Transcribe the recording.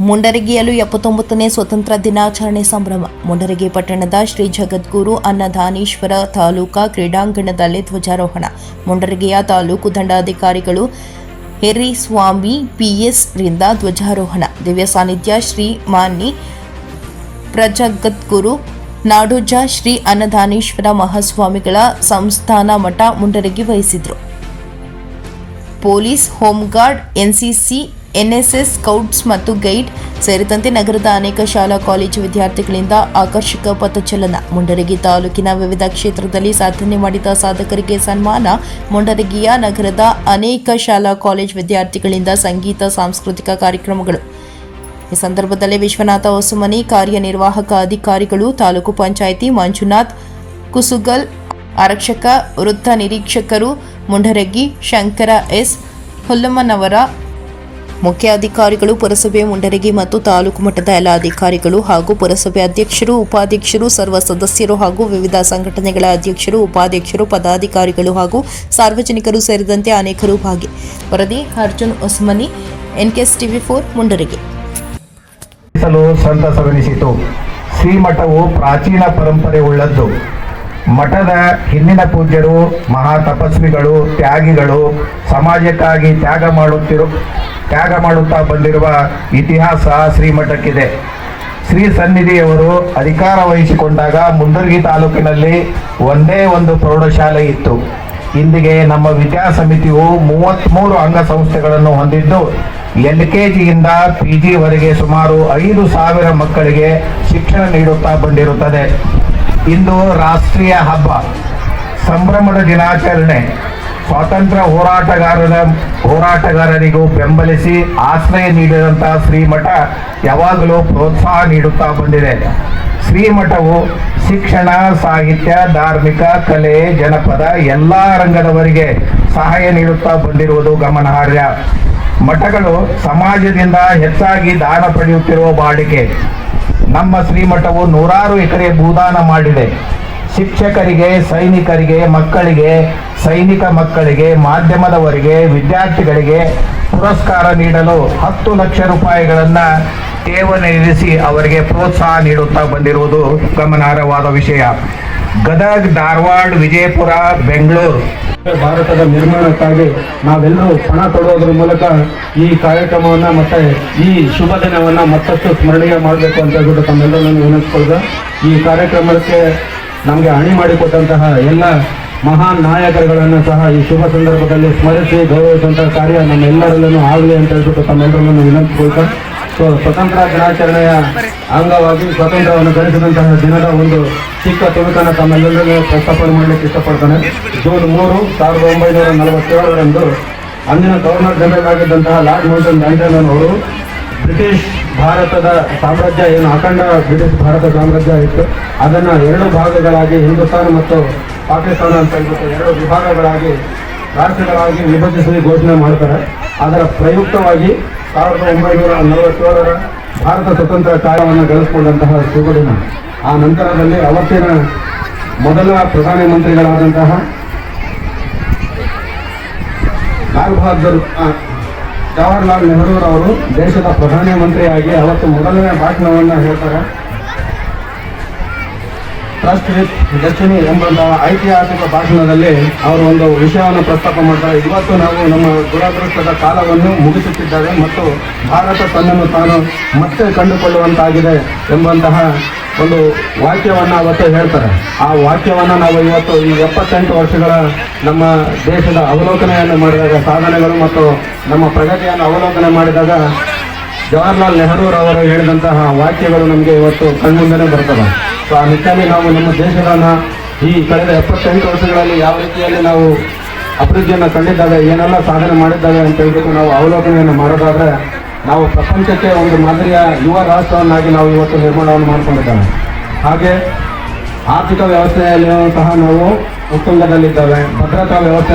ಮುಂಡರಗಿಯಲ್ಲೂ ಎಪ್ಪತ್ತೊಂಬತ್ತನೇ ಸ್ವತಂತ್ರ ದಿನಾಚರಣೆ ಸಂಭ್ರಮ. ಮುಂಡರಗಿ ಪಟ್ಟಣದ ಶ್ರೀ ಜಗದ್ಗುರು ಅನ್ನದಾನೀಶ್ವರ ತಾಲೂಕಾ ಕ್ರೀಡಾಂಗಣದಲ್ಲಿ ಧ್ವಜಾರೋಹಣ. ಮುಂಡರಗಿಯ ತಾಲೂಕು ದಂಡಾಧಿಕಾರಿಗಳು ಹೆರಿಸ್ವಾಮಿ ಪಿಎಸ್ ರಿಂದ ಧ್ವಜಾರೋಹಣ. ದಿವ್ಯ ಸಾನ್ನಿಧ್ಯ ಶ್ರೀ ಮಾನ್ನಿ ಪ್ರಜಗದ್ಗುರು ನಾಡೋಜ ಶ್ರೀ ಅನ್ನದಾನೀಶ್ವರ ಮಹಾಸ್ವಾಮಿಗಳ ಸಂಸ್ಥಾನ ಮಠ Mundargi ವಹಿಸಿದ್ರು. Police home guard NCC NSS scouts ಮತ್ತು ಗೈಡ್ ಸೇರಿದಂತೆ ನಗರದ ಅನೇಕ ಶಾಲಾ, ಕಾಲೇಜು ವಿದ್ಯಾರ್ಥಿಗಳಿಂದ ಆಕರ್ಷಕ ಪಥಚಲನ. ಮುಂಡರಗಿ ತಾಲೂಕಿನ ವಿವಿಧ ಕ್ಷೇತ್ರದಲ್ಲಿ ಸಾಧನೆ ಮಾಡಿದ ಸಾಧಕರಿಗೆ ಸನ್ಮಾನ. ಮುಂಡರಗಿಯ ನಗರದ ಅನೇಕ ಶಾಲಾ, ಕಾಲೇಜು ವಿದ್ಯಾರ್ಥಿಗಳಿಂದ ಸಂಗೀತ, ಸಾಂಸ್ಕೃತಿಕ ಕಾರ್ಯಕ್ರಮಗಳು. ಈ ಸಂದರ್ಭದಲ್ಲಿ ವಿಶ್ವನಾಥ ಹೊಸಮನಿ, ಕಾರ್ಯನಿರ್ವಾಹಕ ಅಧಿಕಾರಿಗಳು, ತಾಲೂಕು ಪಂಚಾಯಿತಿ ಮಂಜುನಾಥ್, ಕುಸುಗಲ್, ಆರಕ್ಷಕ, ವೃತ್ತ ನಿರೀಕ್ಷಕರು, ಮುಂಡರಗಿ, ಶಂಕರ ಎಸ್, ಹುಲ್ಲಮ್ಮನವರ ಮುಖ್ಯ ಅಧಿಕಾರಿಗಳು ಪುರಸಭೆ ಮುಂಡರಗಿ ಮತ್ತು ತಾಲೂಕು ಮಟ್ಟದ ಎಲ್ಲ ಅಧಿಕಾರಿಗಳು ಹಾಗೂ ಪುರಸಭೆ ಅಧ್ಯಕ್ಷರು, ಉಪಾಧ್ಯಕ್ಷರು, ಸರ್ವ ಸದಸ್ಯರು ಹಾಗೂ ವಿವಿಧ ಸಂಘಟನೆಗಳ ಅಧ್ಯಕ್ಷರು, ಉಪಾಧ್ಯಕ್ಷರು, ಪದಾಧಿಕಾರಿಗಳು ಹಾಗೂ ಸಾರ್ವಜನಿಕರು ಸೇರಿದಂತೆ ಅನೇಕರು ಭಾಗಿ, ವರದಿ, Arjun Osmani NKS TV four Mundargi ಸಂತಸವೆನಿಸಿತು. ಶ್ರೀಮಠವು ಪ್ರಾಚೀನ ಪರಂಪರೆ ಉಳ್ಳದ್ದು. ಮಠದ ಹಿಂದಿನ ಪೂಜ್ಯರು, ಮಹಾ ತಪಸ್ವಿಗಳು, ತ್ಯಾಗಿಗಳು ಸಮಾಜಕ್ಕಾಗಿ ತ್ಯಾಗ ಮಾಡುತ್ತಿರು ತ್ಯಾಗ ಮಾಡುತ್ತಾ ಬಂದಿರುವ ಇತಿಹಾಸ ಶ್ರೀಮಠಕ್ಕಿದೆ. ಶ್ರೀ ಸನ್ನಿಧಿಯವರು ಅಧಿಕಾರ ವಹಿಸಿಕೊಂಡಾಗ ಮುಂದರ್ಗಿ ತಾಲೂಕಿನಲ್ಲಿ ಒಂದೇ ಒಂದು ಪ್ರೌಢಶಾಲೆ ಇತ್ತು. ಇಂದಿಗೆ ನಮ್ಮ ವಿದ್ಯಾಸಮಿತಿಯು ಮೂವತ್ತ್ಮೂರು ಅಂಗಸಂಸ್ಥೆಗಳನ್ನು ಹೊಂದಿದ್ದು ಎಲ್ ಕೆ ಜಿಯಿಂದ ಪಿ ಜಿವರೆಗೆ ಸುಮಾರು ಐದು ಸಾವಿರ ಮಕ್ಕಳಿಗೆ ಶಿಕ್ಷಣ ನೀಡುತ್ತಾ ಬಂದಿರುತ್ತದೆ. ಇಂದು ರಾಷ್ಟ್ರೀಯ ಹಬ್ಬ. ಸಂಭ್ರಮದ ದಿನಾಚರಣೆ. ಸ್ವಾತಂತ್ರ್ಯ ಹೋರಾಟಗಾರರ ಹೋರಾಟಗಾರರಿಗೂ ಬೆಂಬಲಿಸಿ ಆಶ್ರಯ ನೀಡಿದಂತಹ ಶ್ರೀಮಠ ಯಾವಾಗಲೂ ಪ್ರೋತ್ಸಾಹ ನೀಡುತ್ತಾ ಬಂದಿದೆ. ಶ್ರೀಮಠವು ಶಿಕ್ಷಣ, ಸಾಹಿತ್ಯ, ಧಾರ್ಮಿಕ, ಕಲೆ, ಜನಪದ ಎಲ್ಲ ರಂಗದವರಿಗೆ ಸಹಾಯ ನೀಡುತ್ತಾ ಬಂದಿರುವುದು ಗಮನಾರ್ಹ. ಮಠಗಳು ಸಮಾಜದಿಂದ ಹೆಚ್ಚಾಗಿ ದಾನ ಪಡೆಯುತ್ತಿರುವ ಬಾಡಿಕೆ ನಮ್ಮ ಶ್ರೀಮಠವು ನೂರಾರು ಎಕರೆ ಭೂದಾನ ಮಾಡಿದೆ. ಶಿಕ್ಷಕರಿಗೆ, ಸೈನಿಕರಿಗೆ, ಮಕ್ಕಳಿಗೆ, ಸೈನಿಕ ಮಕ್ಕಳಿಗೆ, ಮಾಧ್ಯಮದವರಿಗೆ, ವಿದ್ಯಾರ್ಥಿಗಳಿಗೆ ಪುರಸ್ಕಾರ ನೀಡಲು ಹತ್ತು ಲಕ್ಷ ರೂಪಾಯಿಗಳನ್ನು ಠೇವಣಿ ಇರಿಸಿ ಅವರಿಗೆ ಪ್ರೋತ್ಸಾಹ ನೀಡುತ್ತಾ ಬಂದಿರುವುದು ಗಮನಾರ್ಹವಾದ ವಿಷಯ. ಗದಗ್, ಧಾರವಾಡ, ವಿಜಯಪುರ, ಬೆಂಗಳೂರು. ಭಾರತದ ನಿರ್ಮಾಣಕ್ಕಾಗಿ ನಾವೆಲ್ಲರೂ ಪಣ ಕೊಡುವುದರ ಮೂಲಕ ಈ ಕಾರ್ಯಕ್ರಮವನ್ನ ಮತ್ತೆ ಈ ಶುಭ ದಿನವನ್ನ ಮತ್ತಷ್ಟು ಸ್ಮರಣೀಯ ಮಾಡಬೇಕು ಅಂತ ಹೇಳ್ಬಿಟ್ಟು ತಮ್ಮೆಲ್ಲರನ್ನು ವಿನಂತಿಸ್ಕೊಳ್ದೆ. ಈ ಕಾರ್ಯಕ್ರಮಕ್ಕೆ ನಮಗೆ ಅಣಿ ಮಾಡಿಕೊಟ್ಟಂತಹ ಎಲ್ಲ ಮಹಾನ್ ನಾಯಕರುಗಳನ್ನು ಸಹ ಈ ಶುಭ ಸಂದರ್ಭದಲ್ಲಿ ಸ್ಮರಿಸಿ ಗೌರವಿಸುವಂತಹ ಕಾರ್ಯ ನಮ್ಮೆಲ್ಲರಲ್ಲೂ ಆಗಲಿ ಅಂತ ಹೇಳ್ಬಿಟ್ಟು ತಮ್ಮೆಲ್ಲರನ್ನು ವಿನಂತಿಸ್ಕೊಳ್ತಾ ಸೊ ಸ್ವತಂತ್ರ ದಿನಾಚರಣೆಯ ಅಂಗವಾಗಿ ಸ್ವಾತಂತ್ರ್ಯವನ್ನು ಗಳಿಸಿದಂತಹ ದಿನದ ಒಂದು ಚಿಕ್ಕ ತುಣುಕನ್ನು ತಮ್ಮೆಲ್ಲರಲ್ಲೂ ಪ್ರಸ್ತಾಪನೆ ಮಾಡಲಿಕ್ಕೆ ಇಷ್ಟಪಡ್ತಾನೆ. ಜೂನ್ ಮೂರು ಸಾವಿರದ ಒಂಬೈನೂರ ನಲವತ್ತೇಳರಂದು ಅಂದಿನ ಗವರ್ನರ್ ಜನರಲ್ ಆಗಿದ್ದಂತಹ ಲಾರ್ಡ್ ಮೌಂಟನ್ ಅವರು ಬ್ರಿಟಿಷ್ ಭಾರತದ ಸಾಮ್ರಾಜ್ಯ ಏನು ಅಖಂಡ ಬ್ರಿಟಿಷ್ ಭಾರತ ಸಾಮ್ರಾಜ್ಯ ಇತ್ತು. ಅದನ್ನು ಎರಡು ಭಾಗಗಳಾಗಿ ಹಿಂದೂಸ್ತಾನ ಮತ್ತು ಪಾಕಿಸ್ತಾನ ಅಂತ ಹೇಳ್ಬಿಟ್ಟು ಎರಡು ವಿಭಾಗಗಳಾಗಿ ರಾಷ್ಟ್ರಗಳಾಗಿ ವಿಭಜಿಸಿ ಘೋಷಣೆ ಮಾಡ್ತಾರೆ. ಅದರ ಪ್ರಯುಕ್ತವಾಗಿ ಸಾವಿರದ ಒಂಬೈನೂರ ನಲವತ್ತೇಳರ ಭಾರತ ಸ್ವತಂತ್ರ ಕಾರ್ಯವನ್ನು ಗಳಿಸಿಕೊಂಡಂತಹ ಸುಗುಡಿನ, ಆ ನಂತರದಲ್ಲಿ ಅವತ್ತಿನ ಮೊದಲ ಪ್ರಧಾನಮಂತ್ರಿಗಳಾದಂತಹ ಲಾಲ್ ಬಹದ್ದೂರ್ ಜವಾಹರ್ಲಾಲ್ ನೆಹರೂರವರು ದೇಶದ ಪ್ರಧಾನಮಂತ್ರಿಯಾಗಿ ಅವತ್ತು ಮೊದಲನೇ ಭಾಷಣವನ್ನು ಹೇಳ್ತಾರೆ. ಟ್ರಸ್ಟ್ ವಿತ್ ಎಂಬಂತಹ ಐತಿಹಾಸಿಕ ಭಾಷಣದಲ್ಲಿ ಅವರು ಒಂದು ವಿಷಯವನ್ನು ಪ್ರಸ್ತಾಪ ಮಾಡ್ತಾರೆ. ಇವತ್ತು ನಾವು ನಮ್ಮ ದುರದೃಷ್ಟದ ಕಾಲವನ್ನು ಮುಗಿಸುತ್ತಿದ್ದೇವೆ ಮತ್ತು ಭಾರತ ತನ್ನನ್ನು ತಾನು ಮತ್ತೆ ಕಂಡುಕೊಳ್ಳುವಂತಾಗಿದೆ ಎಂಬಂತಹ ಒಂದು ವಾಕ್ಯವನ್ನು ಅವತ್ತು ಹೇಳ್ತಾರೆ. ಆ ವಾಕ್ಯವನ್ನು ನಾವು ಇವತ್ತು ಈ ಎಪ್ಪತ್ತೆಂಟು ವರ್ಷಗಳ ನಮ್ಮ ದೇಶದ ಅವಲೋಕನೆಯನ್ನು ಮಾಡಿದಾಗ, ಸಾಧನೆಗಳು ಮತ್ತು ನಮ್ಮ ಪ್ರಗತಿಯನ್ನು ಅವಲೋಕನೆ ಮಾಡಿದಾಗ ಜವಾಹರ್ಲಾಲ್ ನೆಹರೂರವರು ಹೇಳಿದಂತಹ ವಾಕ್ಯಗಳು ನಮಗೆ ಇವತ್ತು ಕಣ್ಮುಂದೆನೇ ಬರ್ತವೆ. ಸೊ, ಆ ನಿಟ್ಟಿನಲ್ಲಿ ನಾವು ನಮ್ಮ ದೇಶಗಳನ್ನ ಈ ಕಳೆದ ಎಪ್ಪತ್ತೆಂಟು ವರ್ಷಗಳಲ್ಲಿ ಯಾವ ರೀತಿಯಲ್ಲಿ ನಾವು ಅಭಿವೃದ್ಧಿಯನ್ನು ಕಂಡಿದ್ದಾವೆ, ಏನೆಲ್ಲ ಸಾಧನೆ ಮಾಡಿದ್ದಾವೆ ಅಂತ ಹೇಳ್ಬಿಟ್ಟು ನಾವು ಅವಲೋಕನೆಯನ್ನು ಮಾಡೋದಾದ್ರೆ, ನಾವು ಪ್ರಪಂಚಕ್ಕೆ ಒಂದು ಮಾದರಿಯ ಯುವ ರಾಷ್ಟ್ರವನ್ನಾಗಿ ನಾವು ಇವತ್ತು ನಿರ್ಮಾಣವನ್ನು ಮಾಡಿಕೊಂಡಿದ್ದೇವೆ. ಹಾಗೆ ಆರ್ಥಿಕ ವ್ಯವಸ್ಥೆಯಲ್ಲಿರುವಂತಹ ನಾವು ಉತ್ತುಂಗದಲ್ಲಿದ್ದೇವೆ, ಭದ್ರತಾ ವ್ಯವಸ್ಥೆ